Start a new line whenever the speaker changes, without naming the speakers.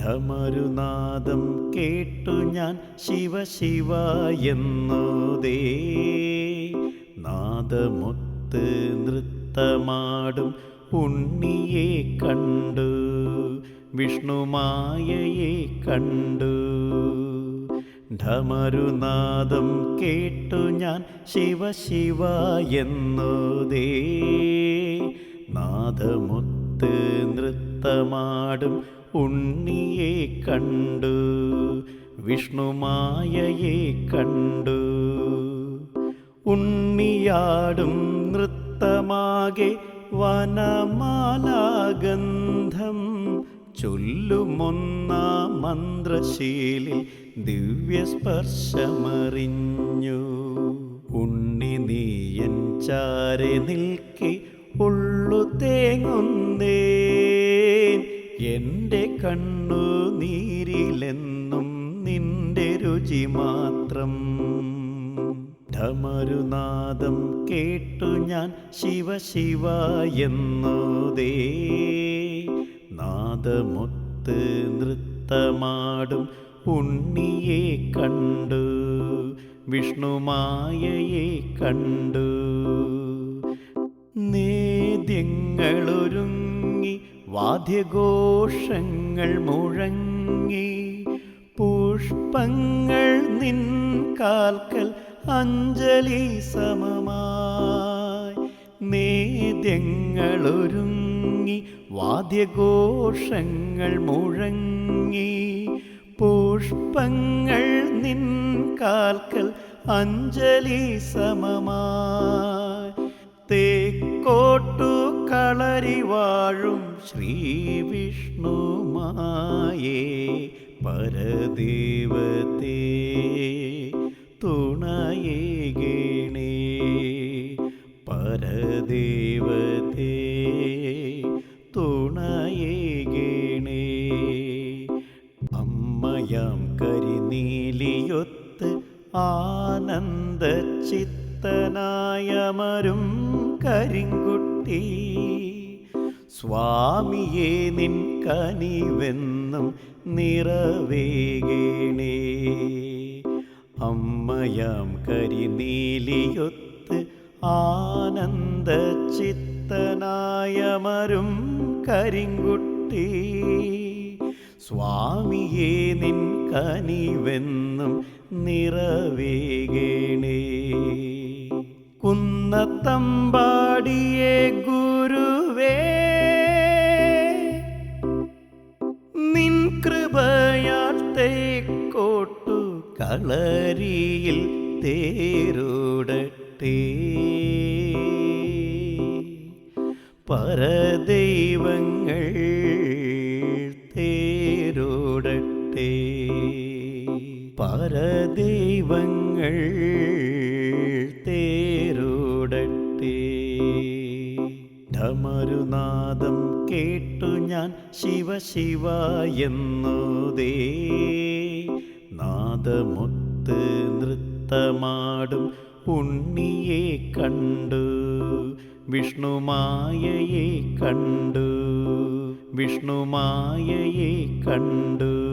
ഢമരുനാദം കേട്ടു ഞാൻ ശിവ ശിവ എന്നോതേ നാദമൊത്ത് നൃത്തമാടും ഉണ്ണിയെ കണ്ടു വിഷ്ണുമായയെ കണ്ടു. ധമരുനാദം കേട്ടു ഞാൻ ശിവ ശിവ എന്നോതേ നാദമൊത്ത് നൃത്തമാടും ഉണ്ണിയെ കണ്ടു വിഷ്ണുമായയെ കണ്ടു. ഉണ്ണിയാടും നൃത്തമാകെ വനമാലാഗന്ധം ചൊല്ലുമൊന്ന മന്ത്രശീലിൽ ദിവ്യസ്പർശമറിഞ്ഞു. ഉണ്ണി നീയൻ ചാരെ നിൽക്കി ഉള്ളു തേങ്ങുന്നേ എന്റെ കണ്ണു നീരിലെന്നും നിന്റെ രുചി മാത്രം. ധമരുനാദം കേട്ടു ഞാൻ ശിവ ശിവ എന്നോതേ നാദമൊത്ത് നൃത്തമാടും ഉണ്ണിയെ കണ്ടു വിഷ്ണുമായയെ കണ്ടു. നേദ്യങ്ങളൊരുങ്ങി വാദ്യഘോഷങ്ങൾ മുഴങ്ങി പുഷ്പങ്ങൾ നിൻ കാൽക്കൽ അഞ്ജലി സമമായി. നേദ്യങ്ങളൊരുങ്ങി വാദ്യഘോഷങ്ങൾ മുഴങ്ങി പുഷ്പങ്ങൾ നിൻ കാൽക്കൽ അഞ്ജലി സമമായി. തേക്കോട്ടു കളരി വാഴും ശ്രീ വിഷ്ണുമായേ പരദേവതേ തുണയേകേണേ പരദേവതേ തുണയേകേണേ അമ്മയാം കരിനീലിയൊത്ത് ആനന്ദ ചിത്തനായമരും കരിങ്കുട്ടി. സ്വാമിയെ നിൻ കനിവെന്നും നിറവേകേണേ. അമ്മയാം കരിനീലിയൊത്ത് ആനന്ദ ചിത്തനായമരും കരിങ്കുട്ടി. സ്വാമിയെ നിൻ കനിവെന്നും നിറവേകേണേ. കുന്നത്തമ്പാടിയെ ഗുരുവേ നിൻ കൃപയാൽ തേക്കോട്ടു കളരിയിൽ തേരോടട്ടെ. പരദൈവങ്ങൾ തേരോടട്ടെ. പരദൈവങ്ങൾ കേട്ടു ഞാൻ ശിവ ശിവ എന്നോതേ നാദമൊത്ത് നൃത്തമാടും ഉണ്ണിയെ കണ്ടു. വിഷ്ണുമായയെ കണ്ടു. വിഷ്ണുമായയെ കണ്ടു.